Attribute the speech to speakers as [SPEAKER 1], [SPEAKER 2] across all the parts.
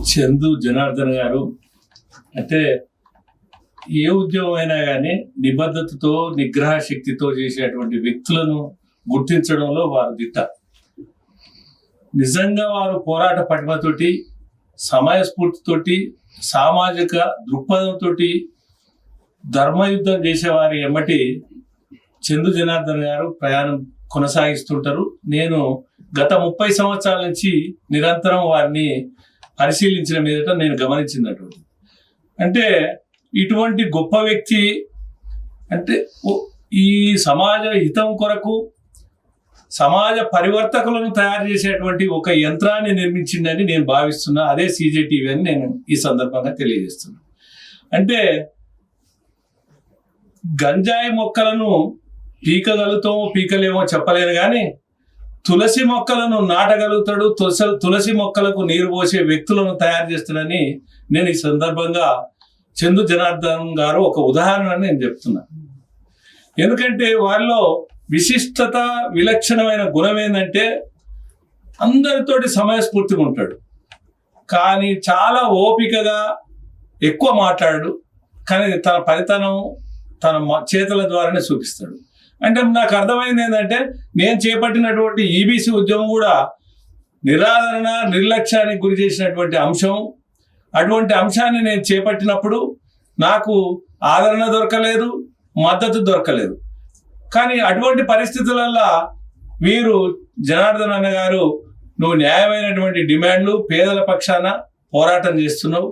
[SPEAKER 1] చందు జనార్దన్ గారు. అంటే ఏ ఉద్యోగం అయినా కానీ నిబద్ధతతో నిగ్రహ శక్తితో చేసేటువంటి వ్యక్తులను గుర్తించడంలో వారు దిట్ట. నిజంగా వారు పోరాట పటిమతోటి సమయస్ఫూర్తితోటి సామాజిక దృక్పథంతో ధర్మయుద్ధం చేసేవారి ఎమ్మటి చందు జనార్దన్ గారు ప్రయాణం కొనసాగిస్తుంటారు. నేను గత ముప్పై సంవత్సరాల నుంచి నిరంతరం వారిని పరిశీలించిన మీదట నేను గమనించినటువంటి. అంటే ఇటువంటి గొప్ప వ్యక్తి అంటే ఈ సమాజ హితం కొరకు సమాజ పరివర్తకులను తయారు చేసేటువంటి ఒక యంత్రాన్ని నిర్మించిందని నేను భావిస్తున్నా. అదే సీజేటీవీ అని నేను ఈ సందర్భంగా తెలియజేస్తున్నా. అంటే గంజాయి మొక్కలను పీకగలుగుతామో పీకలేమో చెప్పలేను కానీ తులసి మొక్కలను నాటగలుగుతాడు. తులసి తులసి మొక్కలకు నీరు పోసే వ్యక్తులను తయారు చేస్తాడని నేను ఈ సందర్భంగా చందు జనార్దన్ గారు ఒక ఉదాహరణ నేను చెప్తున్నా. ఎందుకంటే వారిలో విశిష్టత విలక్షణమైన గుణం ఏంటంటే అందరితోటి సమయస్ఫూర్తిగా ఉంటాడు. కానీ చాలా ఓపికగా ఎక్కువ మాట్లాడు. కానీ తన ఫలితనం తన చేతుల ద్వారానే చూపిస్తాడు. అంటే నాకు అర్థమైంది ఏంటంటే నేను చేపట్టినటువంటి ఈబీసీ ఉద్యమం కూడా నిరాదరణ నిర్లక్ష్యానికి గురి చేసినటువంటి అంశం. అటువంటి అంశాన్ని నేను చేపట్టినప్పుడు నాకు ఆదరణ దొరకలేదు మద్దతు దొరకలేదు. కానీ అటువంటి పరిస్థితులల్లో వీరు జనార్దన్ అన్న గారు నువ్వు న్యాయమైనటువంటి డిమాండ్లు పేదల పక్షాన పోరాటం చేస్తున్నావు.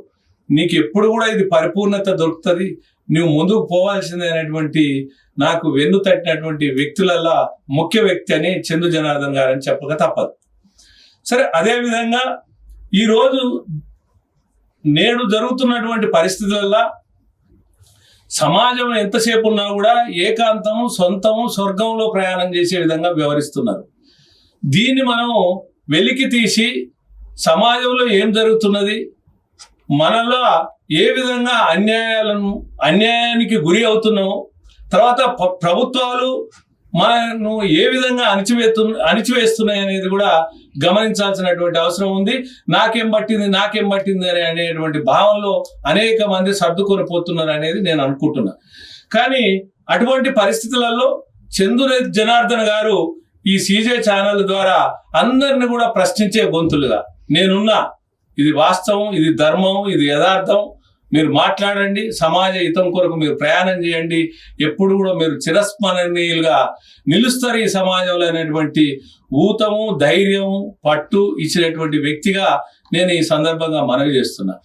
[SPEAKER 1] నీకు ఎప్పుడు కూడా ఇది పరిపూర్ణత దొరుకుతుంది. నువ్వు ముందుకు పోవాల్సిందైనటువంటి నాకు వెన్ను తట్టినటువంటి వ్యక్తులల్లా ముఖ్య వ్యక్తి అని చందు జనార్దన్ గారు అని చెప్పక తప్పదు. సరే అదే విధంగా ఈరోజు నేడు జరుగుతున్నటువంటి పరిస్థితులల్లా సమాజం ఎంతసేపు ఉన్నా కూడా ఏకాంతము సొంతము స్వర్గంలో ప్రయాణం చేసే విధంగా వ్యవహరిస్తున్నారు. దీన్ని మనం వెలికి తీసి సమాజంలో ఏం జరుగుతున్నది? మనలో ఏ విధంగా అన్యాయాలను అన్యాయానికి గురి అవుతున్నాము తర్వాత ప్రభుత్వాలు మనను ఏ విధంగా అణిచివేస్తు అణిచివేస్తున్నాయి అనేది కూడా గమనించాల్సినటువంటి అవసరం ఉంది. నాకేం పట్టింది నాకేం పట్టింది అని అనేటువంటి భావంలో అనేక మంది సర్దుకొని పోతున్నారు అనేది నేను అనుకుంటున్నా. కానీ అటువంటి పరిస్థితులలో చందుర జనార్దన్ గారు ఈ సీజే ఛానల్ ద్వారా అందరిని కూడా ప్రశ్నించే గొంతులుగా నేనున్నా. ఇది వాస్తవం ఇది ధర్మం ఇది యథార్థం. మీరు మాట్లాడండి సమాజ హితం కొరకు మీరు ప్రయాణం చేయండి. ఎప్పుడు కూడా మీరు చిరస్మరణీయులుగా నిలుస్తారు ఈ సమాజంలో అనేటువంటి ఊతము ధైర్యము పట్టు ఇచ్చినటువంటి వ్యక్తిగా నేను ఈ సందర్భంగా మనవి చేస్తున్నా.